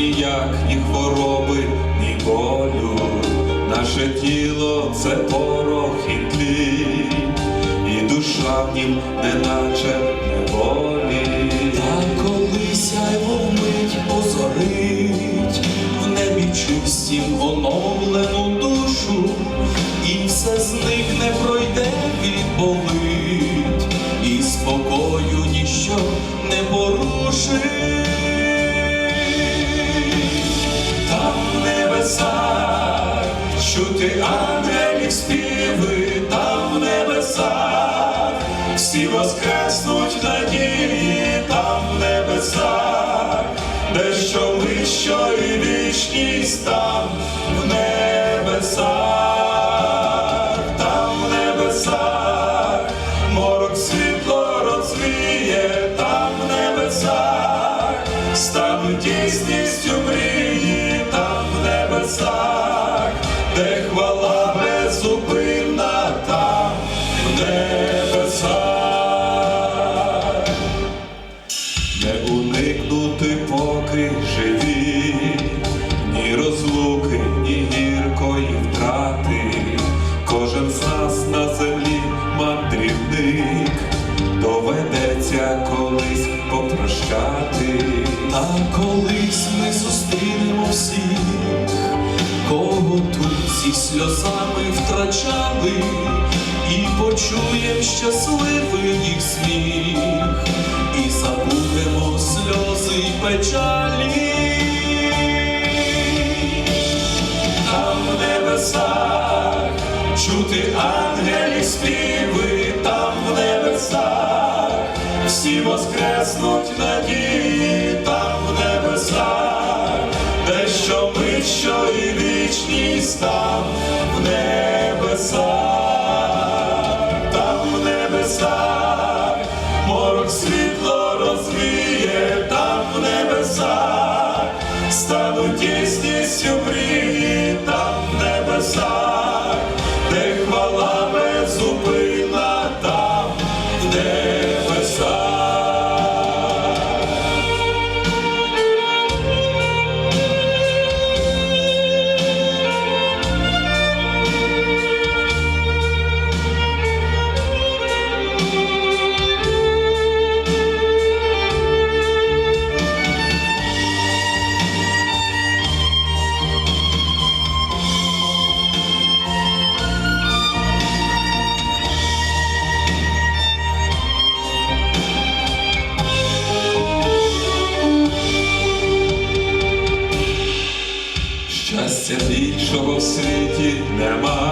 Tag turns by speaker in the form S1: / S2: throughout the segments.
S1: ніяк ні хвороби, ні болю, наше тіло це порох і тлінь, і душа в нім неначе неволі.
S2: Та коли сяйво вмить озорить, в небі чистім оновлену душу, і все зникне, пройде відболить, і спокою ніщо не порушить. Чути ангелів співи, там в небесах. Всі воскреснуть надії, там в небесах, де що вищо і вічність там в небесах,
S1: доведеться колись попрощати.
S2: Та колись ми зустрінемо всіх, кого тут зі сльозами втрачали, і почуєм щасливий їх сміх, і забудемо сльози й печалі. Там в небесах чути ангелів співи, там в небесах всі воскреснуть надії, там в небесах, де що ми, що і вічність там в небесах, там в небесах, морок світло розвіє, там в небесах, стануть дійсністю мрії,
S1: світі нема,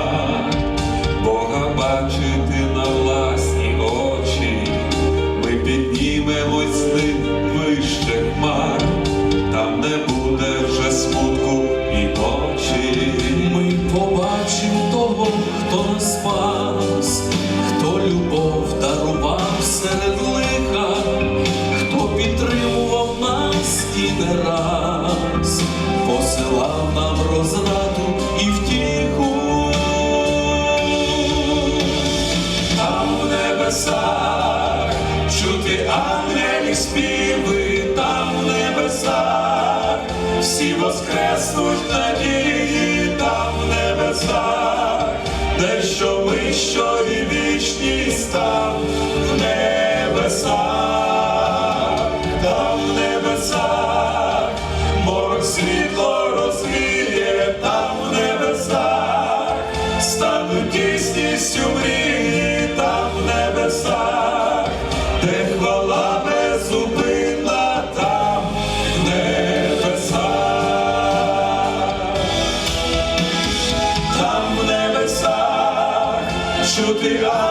S2: небесах. Чути ангелі співи, там в небесах. Всі воскреснуть надії, там в небесах, де що ми, що і вічність там в небесах, там в небесах, чути ангелів